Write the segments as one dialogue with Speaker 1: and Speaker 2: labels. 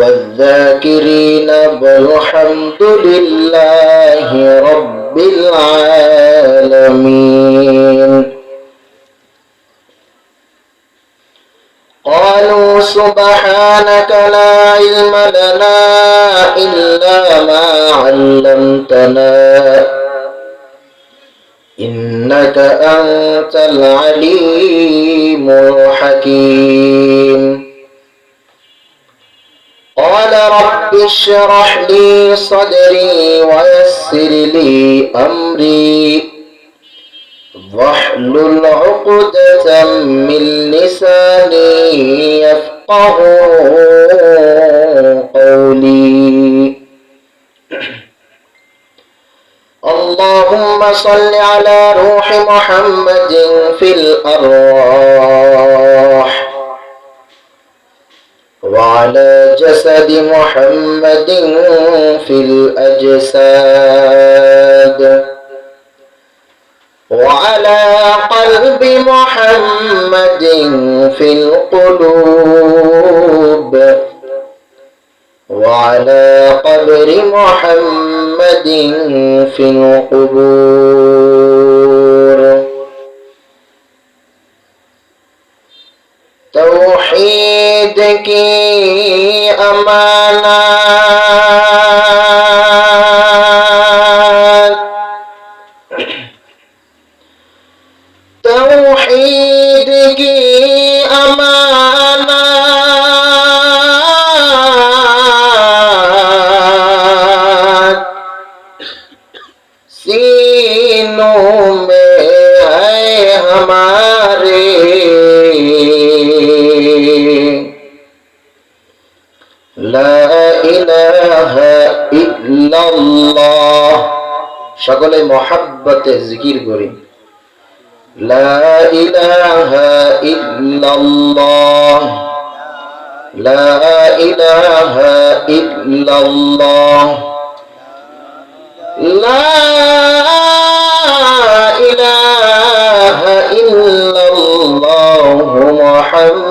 Speaker 1: والذاكرين والحمد لله رب العالمين. قالوا سبحانك لا علم لنا إلا ما علمتنا. إنك أنت العليم الحكيم. قال رب اشرح لي صدري ويسر لي أمري. واحلل عقدة من لساني يفقه قولي. اللهم صل على روح محمد في الأرواح. وعلى جسد محمد في الأجساد. وعلى قلب محمد في القلوب. وعلى قبر محمد في القبور. توحيد کی امانات সকলে মহাব্বতে জিকির করি। লা ইলাহা ইল্লাল্লাহ। লা ইলাহা ইল্লাল্লাহ। লা ইলাহা ইল্লাল্লাহ মুহাম্মাদুর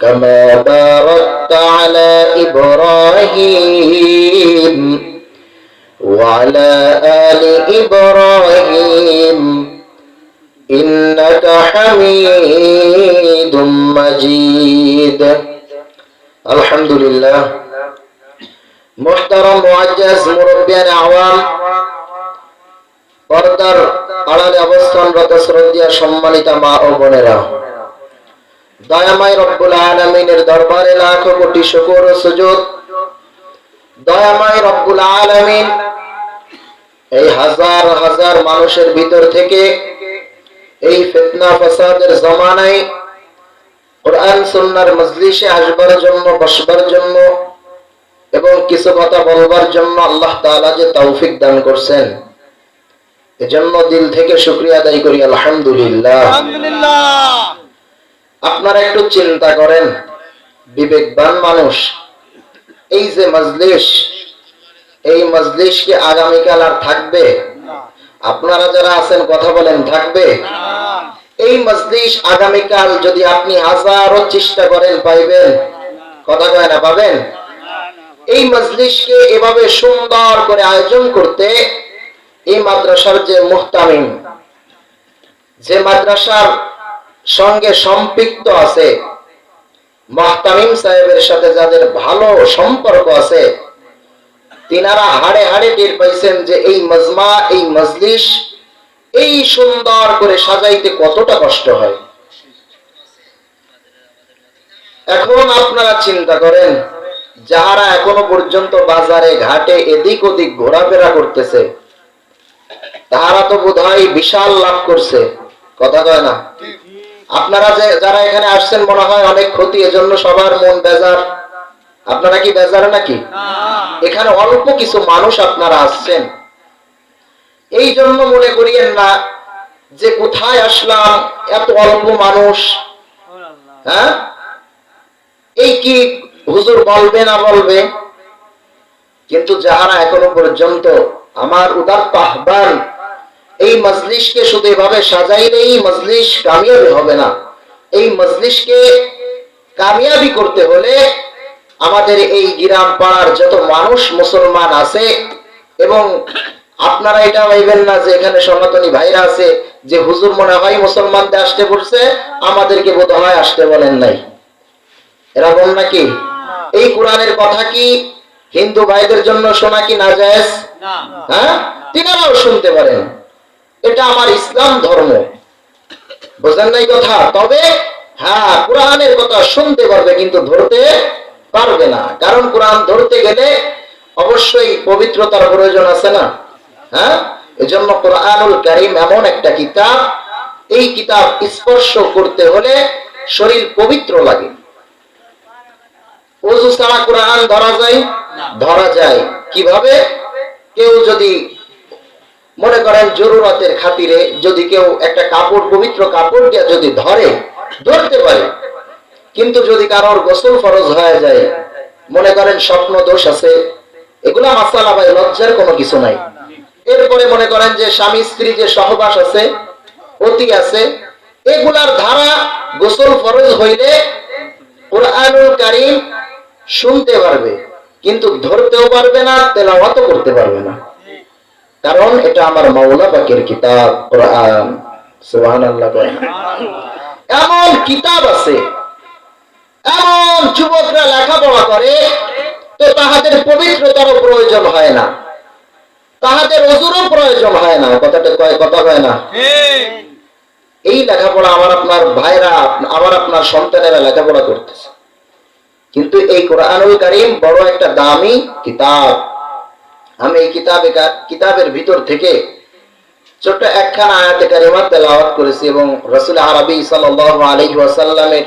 Speaker 1: كما باركت على إبراهيم وعلى آل إبراهيم إنك حميد مجيد الحمد لله محترم معجز মুরব্বিয়ান আওয়াম পর্দার আড়ালে অবস্থানরত শ্রদ্ধা সম্মানিতা মা ও বোনেরা দয়াময় রব্বুল আলমিনের দরবারে লাখ কোটি শুকর ও সুযোগ দয়াময় রব্বুল আলমিন এই হাজার হাজার মানুষের ভিতর থেকে এই ফিতনা ফাসাদের জমানায় কোরআন সুন্নার মজলিসে আসবার জন্য, বসবার জন্য এবং কিছু কথা বলবার জন্য আল্লাহ তাআলা যে তৌফিক দান করছেন। এজন্য দিল থেকে শুকরিয়া আদায় করি আলহামদুলিল্লাহ। আপনারা একটু চিন্তা করেন, বিবেকবান মানুষ, এই যে মজলিস, এই মজলিস কি আগামীকাল আর থাকবে? আপনারা যারা আছেন, কথা বলেন, থাকবে? এই মজলিস আগামীকাল যদি আপনি হাজারো চেষ্টা করেন, পাইবেন, কথা কয় না, পাবেন? এই মজলিসকে এভাবে সুন্দর করে আয়োজন করতে এই মাদ্রাসার যে মুহতামিম, যে মাদ্রাসার সঙ্গে সম্পৃক্ত আছে। মাহতামিম সাহেবের সাথে যাদের ভালো সম্পর্ক আছে, তিনারা হাড়ে হাড়ে টের পাইছেন যে এই মজমা, এই মজলিস, এই সুন্দর করে সাজাইতে কতটা কষ্ট হয়। এখন আপনারা চিন্তা করেন, যাহারা এখনও পর্যন্ত বাজারে, ঘাটে এদিক ওদিক ঘোরাফেরা করতেছে, তাহারা তো বোধহয় বিশাল লাভ করছে। কথা কয় না? আপনারা যে যারা এখানে আসছেন মনে হয় অনেক ক্ষতি এজন্য সবার মন বেজার। আপনারা কি বেজার নাকি? এখানে অল্প কিছু মানুষ আপনারা আসছেন। এই জন্য মনে করিয়েন না যে কোথায় আসলাম এত অল্প মানুষ। হ্যাঁ? এই কি হুজুর বলবে না বলবে? কিন্তু যাহারা এখনও পর্যন্ত আমার উদাত্ত আহ্বান এই মজলিসকে শুধু এভাবে সাজাইলেই মজলিস কামিয়াবি হবে না। এই মজলিসকে কামিয়াবি করতে হলে আমাদের এই গ্রাম পাড়ার যত মানুষ মুসলমান আছে এবং আপনারা এটা ভাইবেন না যে এখানে সনাতনী ভাইরা আছে যে হুজুর মনে হয় মুসলমানদের আসতে পড়ছে আমাদেরকে বোধ হয় আসতে বলেন নাই। এরকম নাকি? এই কোরআনের কথা কি হিন্দু ভাইদের জন্য শোনা কি না। যায় হ্যাঁ? তিনারাও শুনতে পারেন। এটা আমার ইসলাম ধর্ম। বুঝলেন নাই কথা? তবে হ্যাঁ কোরআনের কথা শুনতে পারবে কিন্তু ধরতে পারবে না। কারণ কোরআন ধরতে গেলে অবশ্যই পবিত্রতার প্রয়োজন আছে না। হ্যাঁ? এজন্য কোরআনুল কারিম এমন একটা কিতাব। এই কিতাব স্পর্শ করতে হলে শরীর পবিত্র লাগে। অজু ছাড়া কোরআন ধরা যায়? ধরা যায়। কীভাবে? কেউ যদি মনে করেন জরুরতের খাতিরে যদি কেউ একটা কাপড়, পবিত্র কাপড় দিয়ে যদি ধরে, ধরতে পারে। কিন্তু যদি কারোর গোসল ফরজ হয়ে যায়, মনে করেন স্বপ্ন দোষ আছে, এগুলা মাসালা ভাই, লজ্জার কোনো কিছু নাই। এরপরে মনে করেন যে স্বামী, স্ত্রী যে সহবাস আছে, অতি আছে, এগুলার ধারা গোসল ফরজ হইলে কোরআনুল কারিম শুনতে পারবে, কিন্তু ধরতেও পারবে না তেলাওয়াত করতে পারবে না। কারণ এটা আমার মাওলা পাকের কিতাব, কোরআন। বলেন। এমন কিতাব আছে, এমন যুবকরা লেখাপড়া করে, তো তাহাদের পবিত্রতারও প্রয়োজন হয় না। তাহাদের অজুরও প্রয়োজন হয় না, কথাটা কয়, কথা কয় না। এই লেখাপড়া আমার আপনার ভাইরা, আমার আপনার সন্তানেরা লেখাপড়া করতেছে। কিন্তু এই কোরআনুল কারিম বড় একটা দামি কিতাব। আমি এই কিতাবে কিতাবের ভিতর থেকে ছোট্ট একখানা আয়াতে কারিমা তেলাওয়াত করেছি এবং রসুল আরবি সাল্লাল্লাহু আলাইহি ওয়াসাল্লামের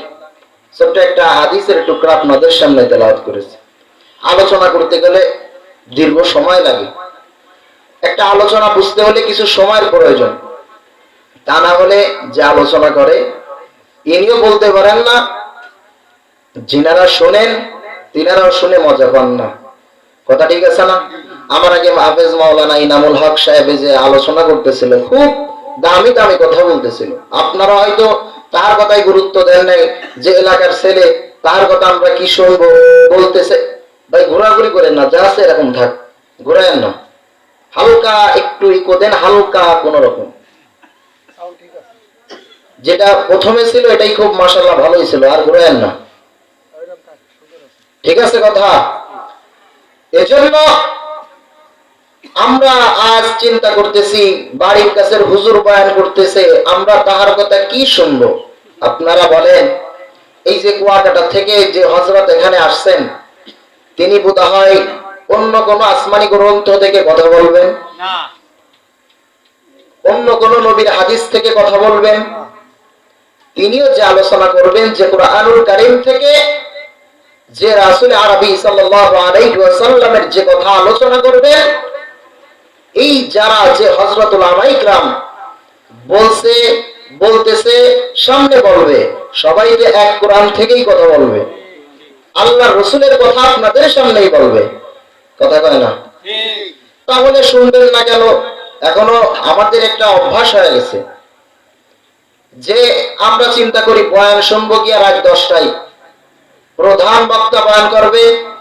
Speaker 1: ছোট্ট একটা হাদিসের টুকরা আপনাদের সামনে তেলাওয়াত করেছি। আলোচনা করতে গেলে দীর্ঘ সময় লাগে। একটা আলোচনা বুঝতে হলে কিছু সময়ের প্রয়োজন। তা না হলে যে আলোচনা করে, ইনিও বলতে পারেন না, যিনারা শোনেন, তিনারাও শুনে মজা পান না। কথা ঠিক আছে না? আমার আগে হাফেজ মাওলানা ইনামুল হক সাহেব যে আলোচনা করতেছিল খুব দামি দামি কথা বলতেছিল। আপনারা হয়তো তার কথাই গুরুত্ব দেন নাই, যে এলাকার ছেলে তার কথা আমরা কি শুনব, বলতেছে। ভাই, ঘোরাঘুরি করেন না, যা আছে এরকম থাক। ঘুরায়েন না। হালকা একটু ইকো দেন, হালকা কোন রকম। যেটা প্রথমে ছিল, এটাই খুব মাসাল্লাহ ভালোই ছিল, আর ঘুরায়েন না। ঠিক আছে কথা? এজন্য আমরা আজ চিন্তা করতেছি বাড়ির কাছের হুজুর বয়ান করতেছে আমরা তাহার কথা কি শুনব? আপনারা বলেন এই যে কুয়াকাটা থেকে যে হজরত এখানে আসছেন তিনি বোধ হয় অন্য কোন আসমানি গ্রন্থ থেকে কথা বলবেন? অন্য কোন নবীর হাদিস থেকে কথা বলবেন? তিনিও যে আলোচনা করবেন যে কোরআনুল কারিম থেকে যে রাসুল আরবি সাল্লাল্লাহু আলাইহি ওয়াসাল্লামের যে কথা আলোচনা করবেন এই যারা যে হযরতুল আমাইকরাম বলছে, বলতেছে, সামনে বলবে সবাই যে এক কোরআন থেকেই কথা বলবে। আল্লাহ রসুলের কথা আপনাদের সামনেই বলবে। কথা কয় না? তাহলে শুনবেন না কেন? এখনও আমাদের একটা অভ্যাস হয়ে গেছে। যে আমরা চিন্তা করি, বয়ান শুনব গিয়া রাত দশটায়? প্রধান বক্তা বয়ান করবে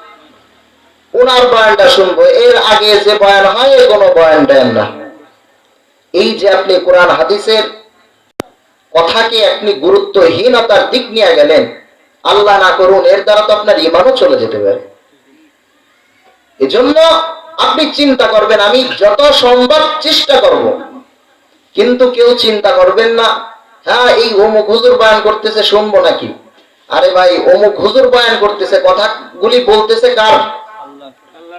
Speaker 1: ওনার বয়ানটা শুনব। এর আগে যে বয়ান হয় কোনো বয়ান দেন না। এই যে আপনি কোরআন, হাদিসের কথাকে আপনি গুরুত্বহীনতার দিক নিয়ে গেলেন, আল্লাহ না করুন, এর দ্বারা তো আপনার ইমানও চলে যেতে পারে। এজন্য আপনি চিন্তা করবেন, আমি যত সম্ভব চেষ্টা করব, কিন্তু কেউ চিন্তা করবেন না হ্যাঁ এই অমুক হুজুর বয়ান করতেছে, শুনব নাকি? আরে ভাই, অমুক হুজুর বয়ান করতেছে, কথাগুলি বলতেছে কার?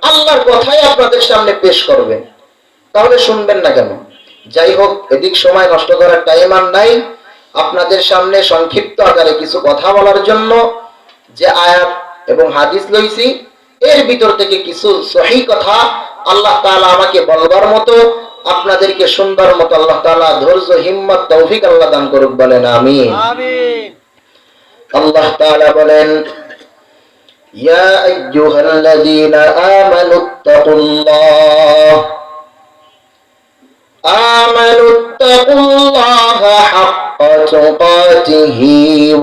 Speaker 1: আল্লাহর কথাই আপনাদের সামনে পেশ করবেন তাহলে শুনবেন না কেন? যাই হোক এদিক সময় নষ্ট করার টাইম আর নাই। আপনাদের সামনে সংক্ষিপ্ত আকারে কিছু কথা বলার জন্য যে আয়াত এবং হাদিস লইছি এর ভিতর থেকে কিছু সহি কথা আল্লাহ তাআলা আমাকে বলবার মতো আপনাদেরকে সুন্দর মতো আল্লাহ তাআলা ধৈর্য হিম্মত তৌফিক আল্লাহ দান করুক বলেন আমিন। আল্লাহ তাআলা বলেন يا أيها الذين آمنوا اتقوا الله. آمنوا اتقوا الله حق تقاته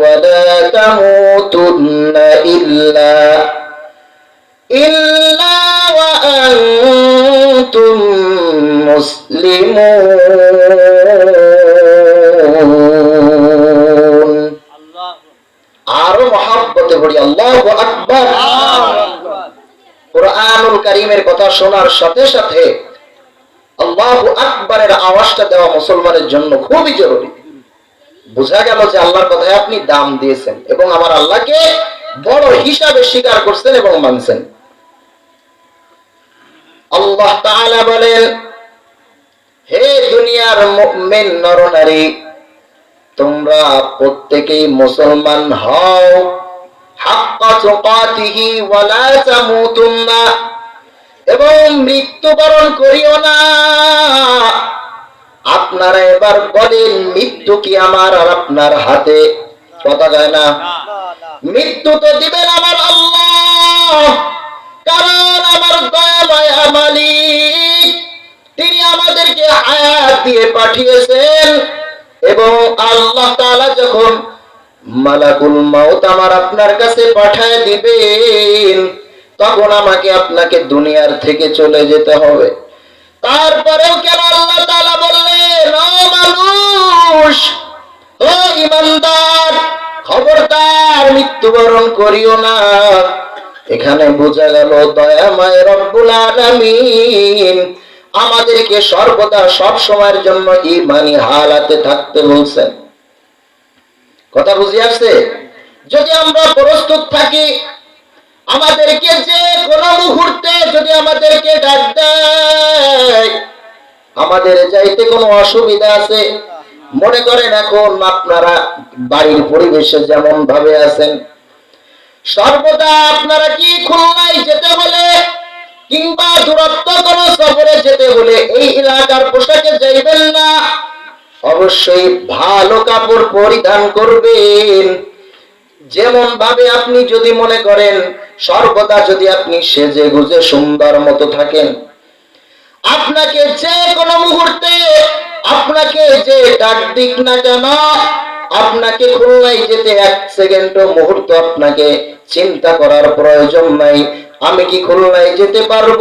Speaker 1: ولا تموتن إلا
Speaker 2: إلا
Speaker 1: وأنتم مسلمون. পড়ি, আল্লাহ আকবর। কোরআনুল কারিমের কথা শোনার সাথে সাথে আল্লাহ আকবরের আওয়াজটা দেওয়া মুসলমানের জন্য খুবই জরুরি। বোঝা গেল যে আল্লাহর কথায় আপনি দাম দিয়েছেন এবং আমার আল্লাহকে বড় হিসাবে স্বীকার করছেন এবং মানছেন। আল্লাহ তাআলা বলেন, হে দুনিয়ার মুমিন নরনারী, তোমরা প্রত্যেকেই মুসলমান হও। এবং মৃত্যুবরণ করিও না। আপনারা এবার বলেন, মৃত্যু কি আমার আর আপনার হাতে? কথা যায় না। মৃত্যু তো দিবেন আমার আল্লাহ। কারণ আমার দয়াময় মালিক। তিনি আমাদেরকে হায়াত দিয়ে পাঠিয়েছেন। এবং আল্লাহ তাআলা যখন মালাকুল মাউত আমার আপনার কাছে পাঠায় দিবেন। তখন আমাকে আপনাকে দুনিয়ার থেকে চলে যেতে হবে। তারপরেও কেন আল্লাহ তাআলা বললেন মানুষ, ও ইমানদার খবরদার, মৃত্যুবরণ করিও না। এখানে বোঝা গেল দয়াময় রব্বুল আলামিন আমাদেরকে সর্বদা সব সময়ের জন্য ইমানি হালাতে থাকতে বলছেন। কথা বুঝে আসছে? যদি আমরা প্রস্তুত থাকি, আমাদেরকে যে কোনো মুহূর্তে যদি আমাদেরকে ডাক আমাদের যাইতে কোনো অসুবিধা আছে? মনে করেন এখন আপনারা বাড়ির পরিবেশে যেমন ভাবে আছেন, সর্বদা আপনারা কি খুলনায় যেতে হলে কিংবা দূরত্ব কোনো সফরে যেতে হলে এই এলাকার পোশাকে যাইবেন না? অবশ্যই ভালো কাপড় পরিধান করবেন। যেমন ভাবে আপনি যদি মনে করেন, সর্বদা যদি আপনি সেজে গুজে সুন্দর মতো থাকেন, আপনাকে যে কোনো মুহূর্তে, আপনাকে যে ডাক দিক না কেন, আপনাকে খুলনায় যেতে এক সেকেন্ড মুহূর্ত আপনাকে চিন্তা করার প্রয়োজন নাই। আমি কি খুলনায় যেতে পারব?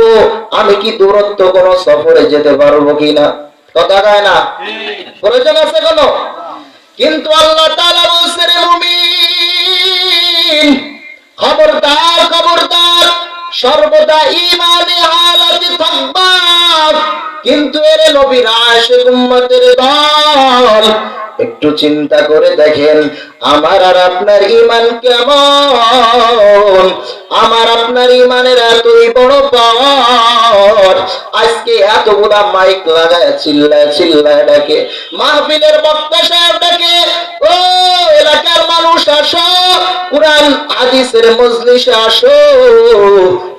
Speaker 1: আমি কি দূরত্ব কোনো সফরে যেতে পারব কিনা? কথা কয় না? প্রয়োজন আছে কোনো? কিন্তু আল্লাহ তাআলা বলছে রে মুমিন, খবরদার খবরদার, সর্বদা ইমানে হালাতে কিন্তু এর উম্মতের দল, একটু চিন্তা করে দেখেন আমার আর আপনার ইমান কেমন? আমার আপনার ইমানের এতই বড় পাওয়ার আজকে এতগুলা মাইক লাগায় চিল্লায় চিল্লায় ডাকে। মাহফিলের বক্তা সাহেব ডাকে, ও এলাকার মানুষ আসো, কোরআন, হাদিসের মজলিসে আসো।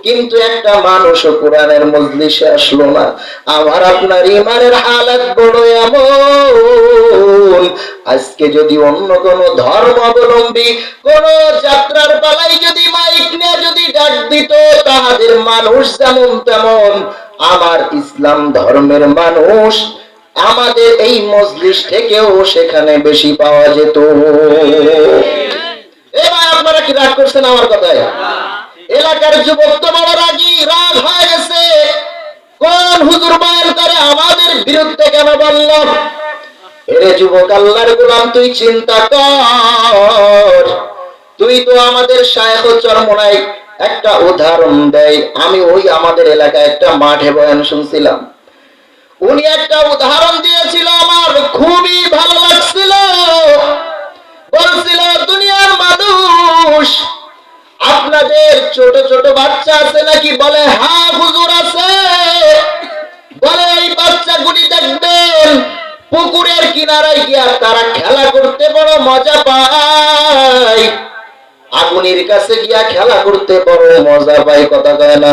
Speaker 1: কিন্তু একটা মানুষও কোরআনের মজলিসে আসলো না। আমার আপনার ইমানের হালাত বড় এমন। আজকে যদি অন্য কোন ধর্ম অবলম্বী কোন যাত্রার পালাই যদি মাইক নিয়ে যদি ডাক দিত, তাহাদের মানুষ যেমন তেমন। আমার ইসলাম ধর্মের মানুষ, আমাদের এই মজলিস থেকেও সেখানে বেশি পাওয়া যেত। এবার আপনারা কি রাগ করছেন আমার কথায়? এলাকার যুবক তো বড় রাগি, রাগ হয়ে গেছে। কোন হুজুর বয়ান করে, আমাদের বিরুদ্ধে কেন বলল? এরে যুবক আল্লাহর গোলাম, তুই চিন্তা কর। তুই তো আমাদের শায়খ চরমনাই একটা উদাহরণ দেয়। আমি ওই আমাদের এলাকায় একটা মাঠে বয়ান শুনছিলাম। উনি একটা উদাহরণ দিয়েছিল, আমার খুবই ভালো লাগছিল। বলছিল, দুনিয়ার মানুষ, আপনাদের ছোট ছোট বাচ্চা আছে নাকি? বলে হা হুজুর আছে। বলে, এই বাচ্চাগুলি দেখবেন পুকুরের কিনারায় গিয়া তারা খেলা করতে বড় মজা পায়। আগুনের কাছে গিয়া খেলা করতে বড় মজা পায়, কথা কয় না?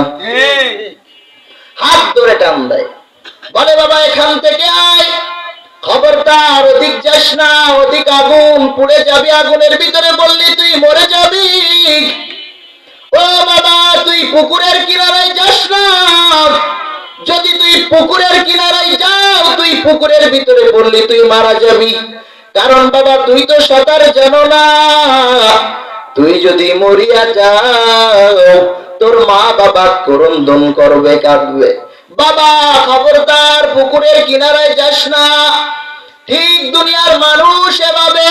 Speaker 1: হাত ধরে টান দেয়। বলে, বাবা, এখান থেকে আয়। খবরদার, অধিক যাস না, অধিক আগুন পুড়ে যাবি, আগুনের ভিতরে বললি তুই মরে যাবি। ও বাবা, তুই পুকুরের কিনারায় যাস না। যদি তুই পুকুরের কিনারায় যাও, তুই পুকুরের ভিতরে পড়লি তুই মারা যাবি। কারণ বাবা, তুই তো সাঁতার জানো না। তুই যদি মরিয়া যাও, তোর মা বাবা করন্দন করবে, কাঁদবে। বাবা, খবরদার, পুকুরের কিনারায় যাস না। ঠিক দুনিয়ার মানুষ এভাবে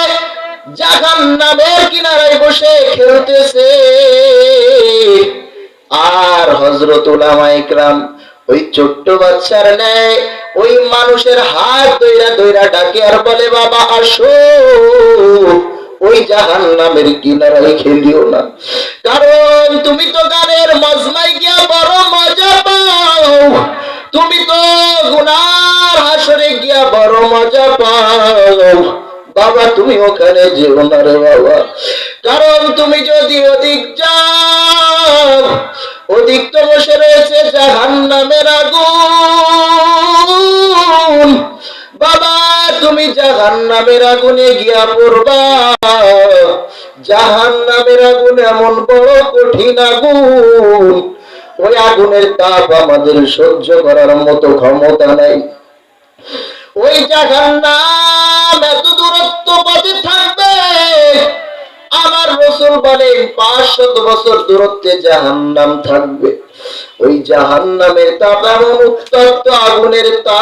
Speaker 1: জাহান নামের কিনারায় বসে খেলতেছে। আর হজরত উলামা ইকরাম ওই ছোট্ট বাচ্চার নেয় ওই মানুষের হাত দইরা দইরা ডাকে আর বলে, বাবা, আসো। ওই জাহান নামের কিনারায় খেলিও না। কারণ তুমি তো গানের মজমাই গিয়া বড় মজা পাও। তুমি তো গুনার হাসরে গিয়া বড় মজা পাও। বাবা, তুমি ওখানে যেও না রে বাবা। কারণ তুমি যদি অধিক যাও অধিক তো বসে রয়েছে জাহান নামের আগুন। বাবা, তুমি জাহান নামের আগুনে গিয়া পড়বা। জাহান নামের আগুন এমন বড় কঠিন আগুন। ওই আগুনের তাপ আমাদের সহ্য করার মতো ক্ষমতা নেই। ওই জায়গার নাম এত দূরত্ব পথে থাকবে। আমার রসুল বলেন পাঁচশত বছর দূরত্বে জাহান্নাম থাকবে। ওই জাহান্নামের তাপ এমন উত্তপ্ত আগুনের তাপ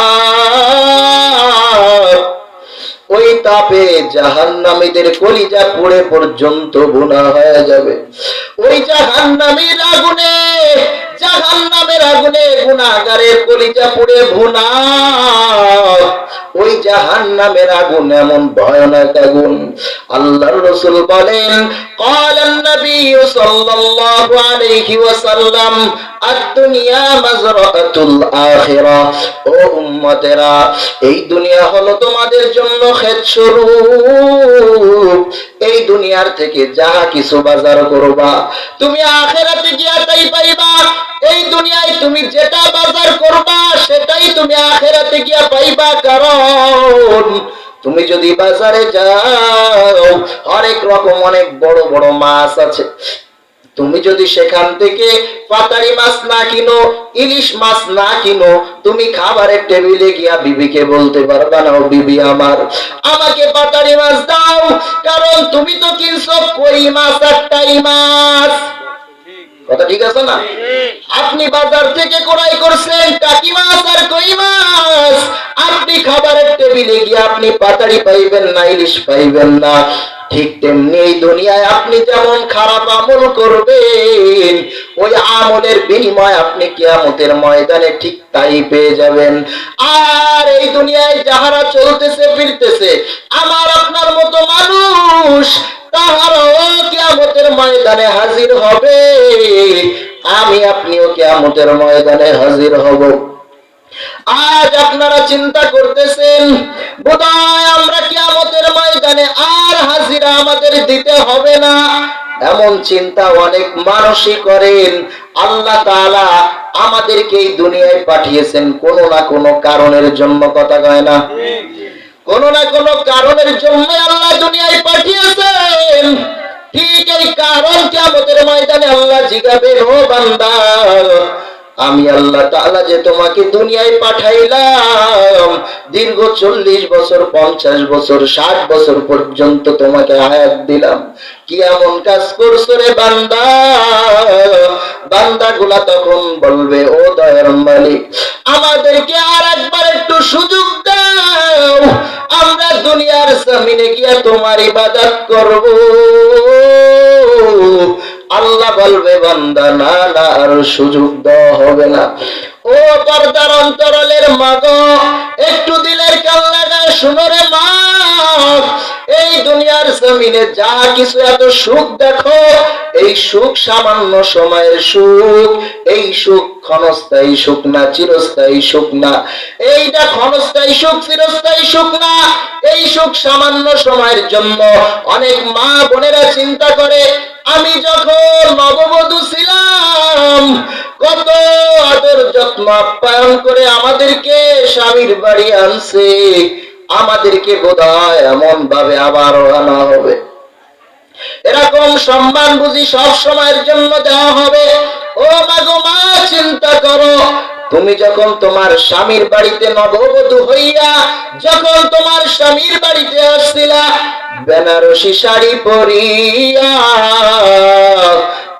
Speaker 1: ওই তাপে জাহান্নামীদের কলিজা পুড়ে পর্যন্ত বোনা হয়ে যাবে ওই জাহান্নামীর আগুনে জাহান্নামের আগুনে গুণাগারের কলিজা পুড়ে ভুনা ওই জাহান্নামের আগুন এমন ভয়ানক আগুন আল্লাহর রাসূল বলেন قال النبي صلى الله عليه وسلم দুনিয়া মাজরাতুল আখিরা। ও উম্মতেরা, এই দুনিয়া হলো তোমাদের জন্য ক্ষেত স্বরূপ এই দুনিয়ার থেকে যা কিছু বাজার করবা, তুমি আখেরাতে গিয়া তাই পাইবা। এই দুনিয়ায় তুমি যেটা বাজার করবা, সেটাই তুমি আখেরাতে গিয়া পাইবা। কারণ তুমি যদি বাজারে যাও অনেক রকম অনেক বড় বড় মাছ আছে। তুমি যদি সেখান থেকে পাতারি মাছ না কিনো ইলিশ মাছ না কিনো তুমি খাবারের টেবিলে গিয়া বিবিকে বলতে পারবা না ও বিবি আমার আমাকে পাতারি মাছ দাও কারণ তুমি তো কিনছো কই মাছ আর টাই মাছ কথা ঠিক আছে না? আপনি বাজার থেকে ক্রয় করছেন, টাকি মাছ আর কই মাছ? আপনি খাবারের টেবিলে গিয়ে আপনি পাতারি পাইবেন না, ইলিশ পাইবেন না। ঠিক তেমনি এই দুনিয়ায় আপনি যেমন খারাপ আমল করবেন, ওই আমলের বিনিময় আপনি কিয়ামতের ময়দানে ঠিক তাই পেয়ে যাবেন। আর এই দুনিয়ায় যাহারা চলতেছে, ফিরতেছে, আমার আপনার মতো মানুষ তাহারাও কিয়ামতের ময়দানে হাজির হবে। আমি আপনিও কিয়ামতের ময়দানে হাজির হব। আজ আপনারা চিন্তা করতেছেন, বোধহয় আমরা কিয়ামতের ময়দানে আর হাজিরা আমাদের দিতে হবে না। এমন চিন্তা অনেক মানুষই করেন। আল্লাহ তাআলা আমাদেরকে এই দুনিয়ায় পাঠিয়েছেন কোনো না কোনো কারণের জন্য, কথা কয় না? কোন না কোন কারণের জন্য আল্লাহ দুনিয়ায় পাঠিয়েছেন। ঠিক এই কারণ কে আমাদের ময়দানে আল্লাহ জিগাবেন, ও বান্দা। আমি আল্লাহ তাআলা যে তোমাকে দুনিয়ায় পাঠাইলাম, দীর্ঘ চল্লিশ বছর, পঞ্চাশ বছর, ষাট বছর পর্যন্ত তোমাকে আয়াত দিলাম। কি এমন কাজ করছ রে বান্দা? বান্দাগুলা তখন বলবে, ও দয়ার মালিক, আমাদেরকে আর একবার একটু সুযোগ দাও। আমরা দুনিয়ার জমিনে গিয়া তোমার ইবাদত করব। আল্লাহ বলবে, বান্দা, না না, আর সুযোগ দেওয়া হবে না। ও পর্দার অন্তরালের মাগ, একটু দিলের কাল শুনো রে মা। এই দুনিয়ার জমিনে যা কিছু এত সুখ দেখো, এই সুখ সামান্য সময়ের সুখ, এই সুখ ক্ষণস্থায়ী সুখ না, চিরস্থায়ী সুখ না। এইটা ক্ষণস্থায়ী সুখ, চিরস্থায়ী সুখ না, এই সুখ সামান্য সময়ের জন্য অনেক মা বোনেরা চিন্তা করে আমি যখন নববধূ ছিলাম, কত আদর যত্ন আপ্যায়ন করে আমাদেরকে স্বামীর বাড়ি আনছে, আমাদেরকে বোধহয় এমন ভাবে আবার আনা হবে। এরকম সম্মান বুঝি সব সময়ের জন্য দেওয়া হবে। ও মাগো মা তুমি যখন তোমার স্বামীর বাড়িতে নববধূ হইয়া যখন তোমার স্বামীর বাড়িতে আসছিলা, বেনারসি শাড়ি পরিয়া,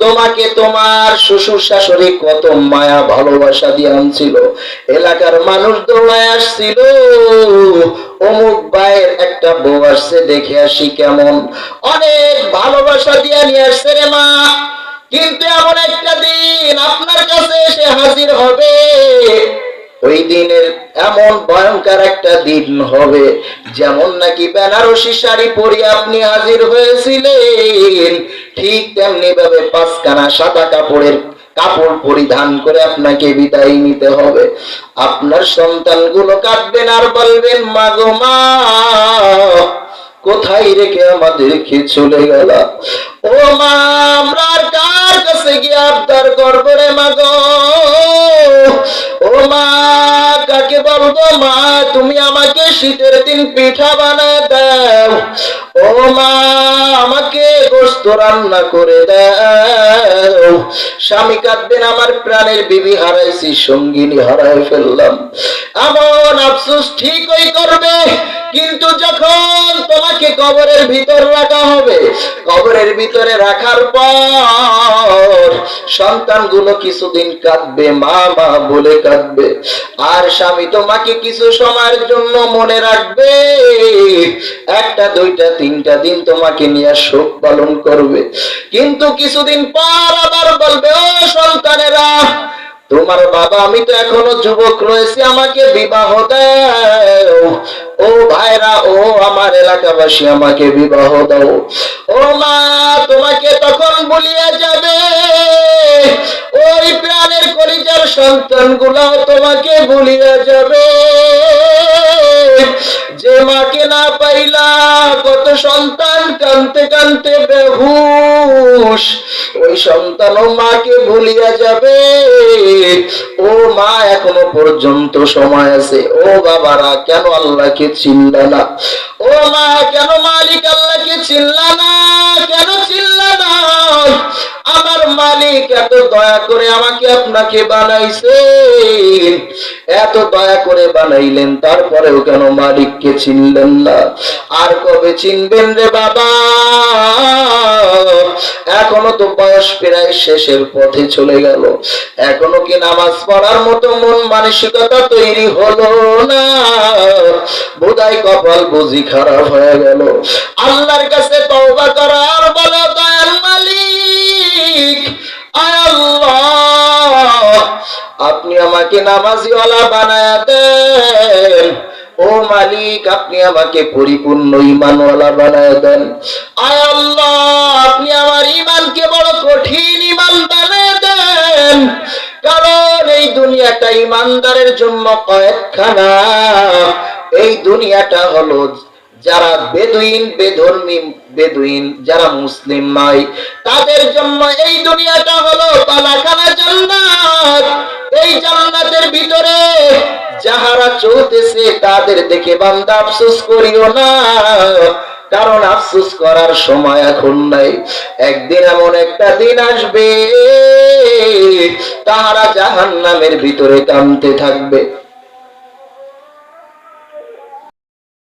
Speaker 1: তোমাকে তোমার শ্বশুর শাশুড়ি কত মায়া ভালোবাসা দিয়ে আনছিল। এলাকার মানুষ দৌড়ায় আসছিল। অমুক ভাইয়ের একটা বউ আসছে, দেখে আসি কেমন। অনেক ভালোবাসা দিয়ে নিয়ে আসছে রে মা। কিন্তু এমন একটা দিন আপনার কাছে এসে হাজির হবে। ওই দিনের এমন ভয়ঙ্কর একটা দিন হবে, যেমন নাকি বেনারসি শাড়ি পরে আপনি হাজির হয়েছিলেন। ঠিক তেমনি ভাবে পাঁচখানা সাদা কাপড়ের কাপড় পরিধান করে আপনাকে বিদায় নিতে হবে। আপনার সন্তানগুলো কাঁদবেন আর বলবেন মাগো মা কোথায় রেখে আমাদেরকে চলে গেল? ও মা, আমরা কার কাছে গিয়ে আবদার করব রে মাগো ও মা কাকে বলব, মা, তুমি আমাকে শীতের দিন পিঠা বানায় দাও। ও মা, আমাকে গোস্ত রান্না করে দাও। স্বামী কাঁদবেন, আমার প্রাণের বিবি হারাইছি, সঙ্গিনী হারাই ফেললাম। এমন আফসোস ঠিকই করবে, কিন্তু যখন তোমাকে কবরের ভিতর রাখা হবে, কবরের ভিতরে রাখার পর সন্তানগুলো কিছুদিন কাঁদবে, মা মা বলে কাঁদবে। আর স্বামী তোমাকে কিছু সময়ের জন্য মনে রাখবে। একটা, দুইটা, তিনটা দিন তোমাকে নিয়ে শোক পালন করবে। কিন্তু কিছুদিন পর আবার বলবে, ও সন্তানেরা, তোমার বাবা, আমি তো এখনও যুবক রয়েছি, আমাকে বিবাহ দাও। ও ভাইরা, ও আমার এলাকাবাসী, আমাকে বিবাহ দাও। ও মা, তোমাকে তখন বলিয়া যাবে। ওই প্রাণের কলিজার সন্তান তোমাকে বলিয়া যাবে। যে মাকে না পাইলা, কত সন্তান কানতে কানতে বেহুশ। ওই সন্তান ও মাকে ভুলিয়া যাবে। ও মা, এখনও পর্যন্ত সময় আছে। ও বাবারা, কেন আল্লাহকে চিনল না। ও মা কেন মালিক আল্লাহকে চিনলা না? কেন চিনলা না? আমার মালিক এত দয়া করে আমাকে আপনাকে বানাইছেন। এত দয়া করে বানাইলেন, তারপরেও কেন মালিককে চিনলেন না? আর কবে চিনবেন রে বাবা? এখনও তো বয়স প্রায় শেষের পথে চলে গেল। এখনও কি নামাজ পড়ার মতো মন মানসিকতা তৈরি হলো না? বোধহয় কপাল বুঝি খারাপ হয়ে গেল। আল্লাহর কাছে তওবা করার বলে, দয়াল মালিক আয় আপনি আমাকে নামাজিওয়ালা বানায় দেন। ও মালিক, আপনি আমাকে পরিপূর্ণ ইমানওয়ালা বানায় দেন। আয় আল্লাহ, আপনি আমার ইমানকে বড় কঠিন ইমান বানায় দেন। কারণ এই দুনিয়াটা ইমানদারের জন্য কয়েকখানা। এই দুনিয়াটা হলো যারা বেদুইন, বেধর্মী, বেদুইন, যারা মুসলিম নয়, তাদের জন্য এই দুনিয়াটা হলো পালাখানা জান্নাত। এই জান্নাতের ভিতরে যাহারা চলতেছে, তাদের দেখে বান্দা আফসোস করিও না। কারণ আফসোস করার সময় এখন নাই। একদিন এমন একটা দিন আসবে, তাহারা জাহান্নামের ভিতরে কামতে থাকবে।